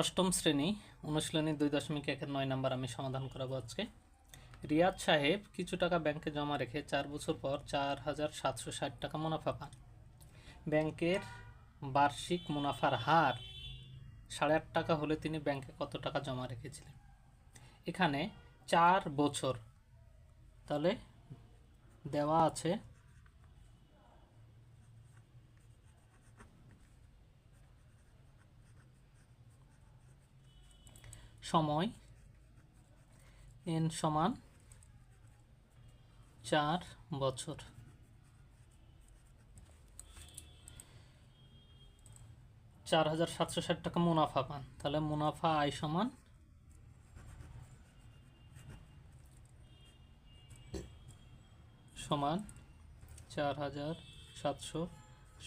অষ্টম শ্রেণি অনুশীলনী দুই দশমিক একের নয় নাম্বার আমি সমাধান করাবো আজকে। রিয়াদ সাহেব কিছু টাকা ব্যাংকে জমা রেখে চার বছর পর চার হাজার সাতশো ষাট টাকা মুনাফা পান। ব্যাংকের বার্ষিক মুনাফার হার সাড়ে আট টাকা হলে তিনি ব্যাংকে কত টাকা জমা রেখেছিলেন? এখানে চার বছর, তাহলে দেওয়া আছে সময় এন সমান চার বছর। চার হাজার সাতশো ষাট টাকা মুনাফা পান। তাহলে মুনাফা আয় সমান সমান চার হাজার সাতশো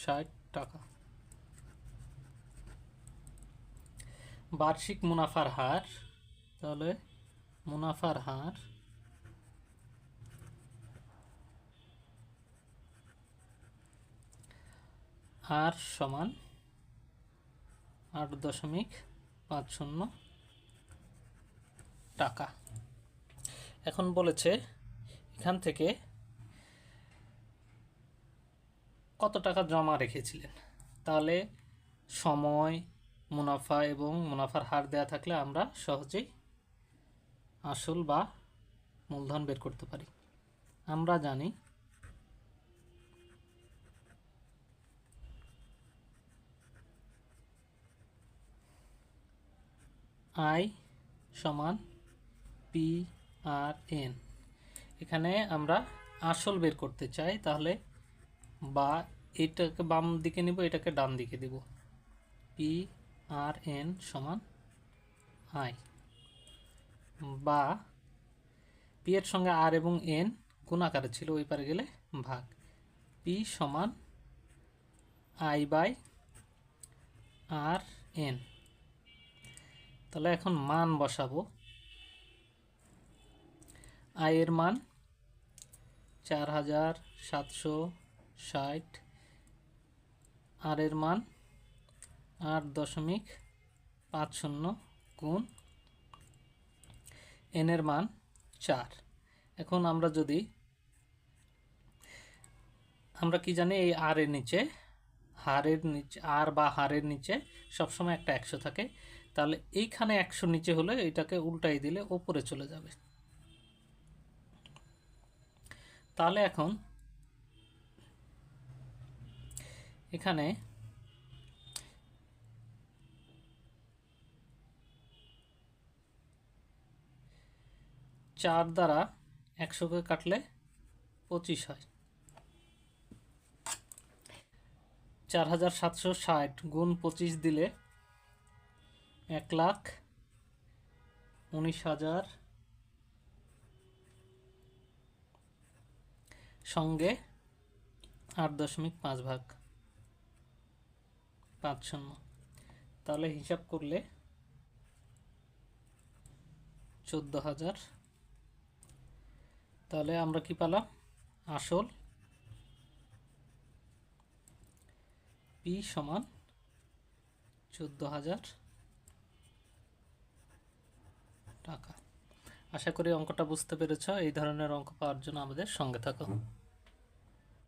ষাট টাকা। বার্ষিক মুনাফার হার, তাহলে মুনাফার হার আর সমান আট দশমিক পাঁচ শূন্য টাকা। এখন বলেছে এখান থেকে কত টাকা জমা রেখেছিলেন? তাহলে সময় মুনাফা এবং মুনাফার হার দেয়া থাকলে আমরা সহজেই আসল বা মূলধন বের করতে পারি। আমরা জানি আই সমান পি আর এন। এখানে আমরা আসল বের করতে চাই, তাহলে বা এটাকে বাম দিকে নিব, এটাকে ডান দিকে দিব। পি আর এন সমান আই বা পি এর সঙ্গে আর এবং এন গুণ আকারে ছিল, ওই পারে গেলে ভাগ। পি সমান আই বাই আর এন তাহলে এখন মান বসাবো। আয়ের মান চার হাজার সাতশো ষাট। আর এর মান আট দশমিক পাঁচ শূন্য গুণ এনের মান চার। এখন আমরা যদি আমরা কি জানি এই আর এর নিচে হারের নিচে আর বা হারের নিচে সবসময় একটা একশো থাকে, তাহলে এইখানে একশো নিচে হলে এটাকে উল্টাই দিলে ওপরে চলে যাবে। তাহলে এখন এখানে চার দ্বারা একশোকে কাটলে পঁচিশ হয়। চার হাজার সাতশো ষাট গুণ পঁচিশ দিলে এক লাখ উনিশ হাজার সঙ্গে আট দশমিক পাঁচ ভাগ পাঁচ শূন্য। তাহলে হিসাব করলে চোদ্দ হাজার তাহলে আমরা কি পালাম? আসল পি সমান চোদ্দ হাজার টাকা। আশা করি অঙ্কটা বুঝতে পেরেছ। এই ধরনের অঙ্ক পাওয়ার জন্য আমাদের সঙ্গে থাকো।